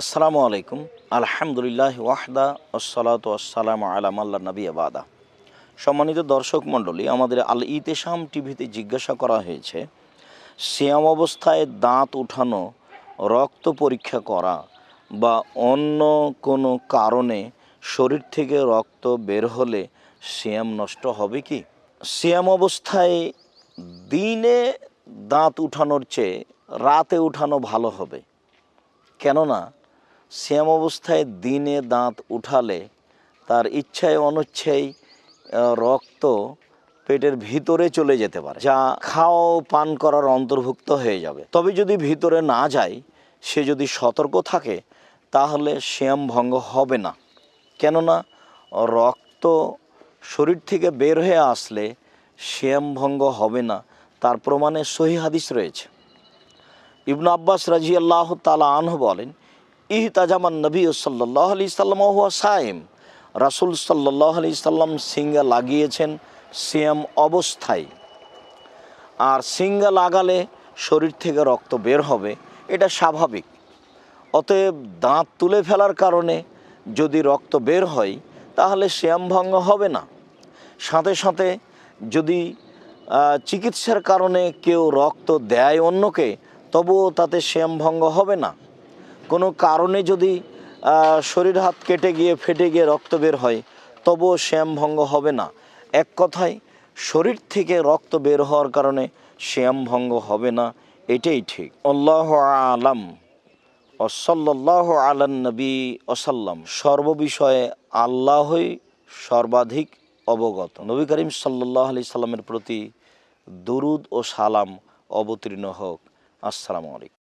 আসসালামু আলাইকুম। আলহামদুলিল্লাহ ওয়াহদা আসসালাতু আসসালাম আলাম আল্লাহ নবী আবাদা সম্মানিত দর্শক মণ্ডলী, আমাদের আল ইতেশাম টিভিতে জিজ্ঞাসা করা হয়েছে শ্যাম অবস্থায় দাঁত উঠানো, রক্ত পরীক্ষা করা বা অন্য কোনো কারণে শরীর থেকে রক্ত বের হলে শ্যাম নষ্ট হবে কি? শ্যাম অবস্থায় দিনে দাঁত উঠানোর চেয়ে রাতে উঠানো ভালো হবে। কেননা শ্যাম অবস্থায় দিনে দাঁত উঠালে তার ইচ্ছায় অনিচ্ছায় রক্ত পেটের ভিতরে চলে যেতে পারে, যা খাও পান করার অন্তর্ভুক্ত হয়ে যাবে। তবে যদি ভিতরে না যায়, সে যদি সতর্ক থাকে, তাহলে শ্যাম ভঙ্গ হবে না। কেননা, রক্ত শরীর থেকে বের হয়ে আসলে শ্যাম ভঙ্গ হবে না, তার প্রমাণে সহি হাদিস রয়েছে। ইবনু আব্বাস রাজি আল্লাহ তালা আনহ বলেন ইহ তাজামান নবী সাল্লাহ আলি সাল্লাম সায়েম রাসুল সাল্লাহ আলি সাল্লাম সিঙ্গা লাগিয়েছেন সিয়াম অবস্থায়। আর সিঙ্গা লাগালে শরীর থেকে রক্ত বের হবে, এটা স্বাভাবিক। অতএব দাঁত তুলে ফেলার কারণে যদি রক্ত বের হয়, তাহলে শ্যাম ভঙ্গ হবে না। সাথে সাথে যদি চিকিৎসার কারণে কেউ রক্ত দেয় অন্যকে, তবুও তাতে শ্যাম ভঙ্গ হবে না। কোনো কারণে যদি শরীর হাত কেটে গিয়ে, ফেটে গিয়ে রক্ত বের হয়, তবুও শ্যাম ভঙ্গ হবে না। এক কথায়, শরীর থেকে রক্ত বের হওয়ার কারণে শ্যাম ভঙ্গ হবে না, এটাই ঠিক। আল্লাহ আলাম। ওসল্লাহ আলান নবী ওসাল্লাম সর্ববিষয়ে আল্লাহই সর্বাধিক অবগত। নবী করিম সাল্লাহ আলি সাল্লামের প্রতি দুরুদ ও সালাম অবতীর্ণ হোক। আসসালামু আলাইকুম।